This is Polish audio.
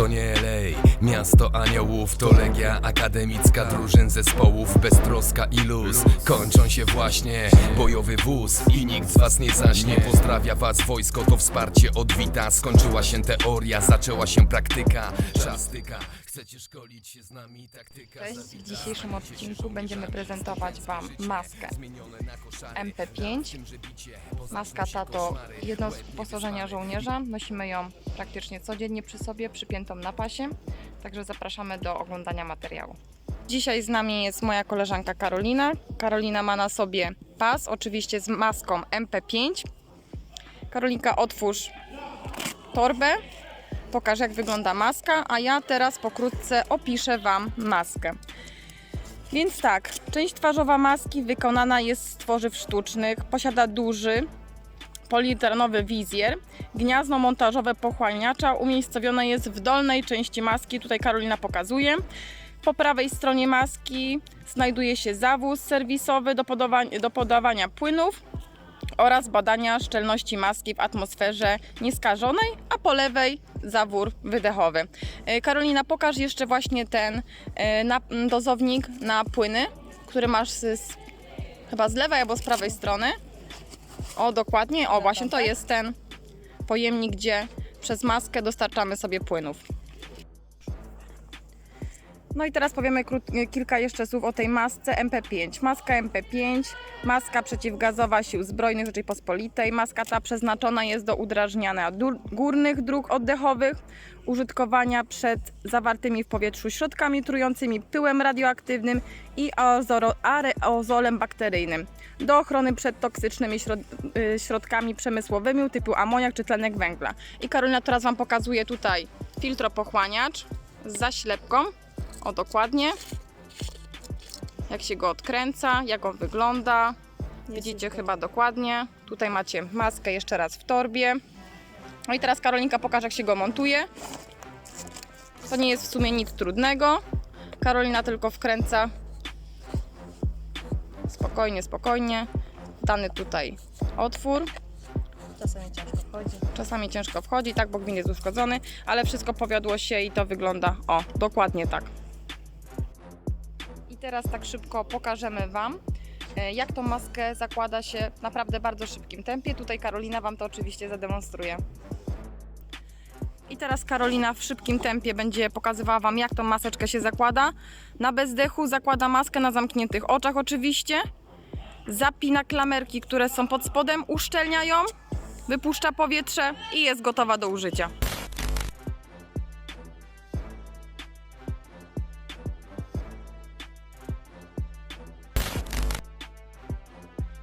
To nie LA, miasto aniołów To legia akademicka drużyn zespołów Beztroska i luz. Kończą się właśnie bojowy wóz I nikt z was nie zaśnie. Pozdrawia was wojsko, to wsparcie odwita. Skończyła się teoria, zaczęła się praktyka. Czas tyka, chcecie szkolić się z nami? Taktyka Cześć, w dzisiejszym odcinku będziemy prezentować Wam maskę MP5. Maska ta to jedno z wyposażenia żołnierza. Nosimy ją praktycznie codziennie przy sobie, przypiętą na pasie. Także zapraszamy do oglądania materiału. Dzisiaj z nami jest moja koleżanka Karolina. Karolina ma na sobie pas, oczywiście z maską MP5. Karolinka, otwórz torbę. Pokaż jak wygląda maska, a ja teraz pokrótce opiszę Wam maskę. Więc tak, część twarzowa maski wykonana jest z tworzyw sztucznych, posiada duży poliuretanowy wizjer, gniazdo montażowe pochłaniacza umiejscowione jest w dolnej części maski, tutaj Karolina pokazuje. Po prawej stronie maski znajduje się zawóz serwisowy do, podawa- do podawania płynów oraz badania szczelności maski w atmosferze nieskażonej, a po lewej zawór wydechowy. E, Karolina, pokaż jeszcze właśnie ten e, dozownik na płyny, który masz z, chyba z lewej albo z prawej strony. O, dokładnie. O, właśnie to jest ten pojemnik, gdzie przez maskę dostarczamy sobie płynów. No i teraz powiemy kilka jeszcze słów o tej masce MP5. Maska MP5, maska przeciwgazowa Sił Zbrojnych Rzeczypospolitej. Maska ta przeznaczona jest do udrażniania górnych dróg oddechowych, użytkowania przed zawartymi w powietrzu środkami trującymi pyłem radioaktywnym i aerozolem bakteryjnym. Do ochrony przed toksycznymi środ- y, środkami przemysłowymi typu amoniak czy tlenek węgla. I Karolina teraz Wam pokazuje tutaj filtropochłaniacz z zaślepką. O, dokładnie. Jak się go odkręca, jak on wygląda. Widzicie chyba dokładnie. Tutaj macie maskę jeszcze raz w torbie. No i teraz Karolinka pokaże, jak się go montuje. To nie jest w sumie nic trudnego. Karolina tylko wkręca spokojnie, spokojnie. Dany tutaj otwór. Czasami ciężko wchodzi. Czasami ciężko wchodzi, tak, bo gwint jest uszkodzony, ale wszystko powiodło się i to wygląda, o, dokładnie tak. Teraz tak szybko pokażemy Wam, e, jak tą maskę zakłada się w naprawdę bardzo szybkim tempie. Tutaj Karolina Wam to oczywiście zademonstruje. I teraz Karolina w szybkim tempie będzie pokazywała Wam, jak tą maseczkę się zakłada. Na bezdechu zakłada maskę na zamkniętych oczach oczywiście. Zapina klamerki, które są pod spodem, uszczelnia ją, wypuszcza powietrze i jest gotowa do użycia.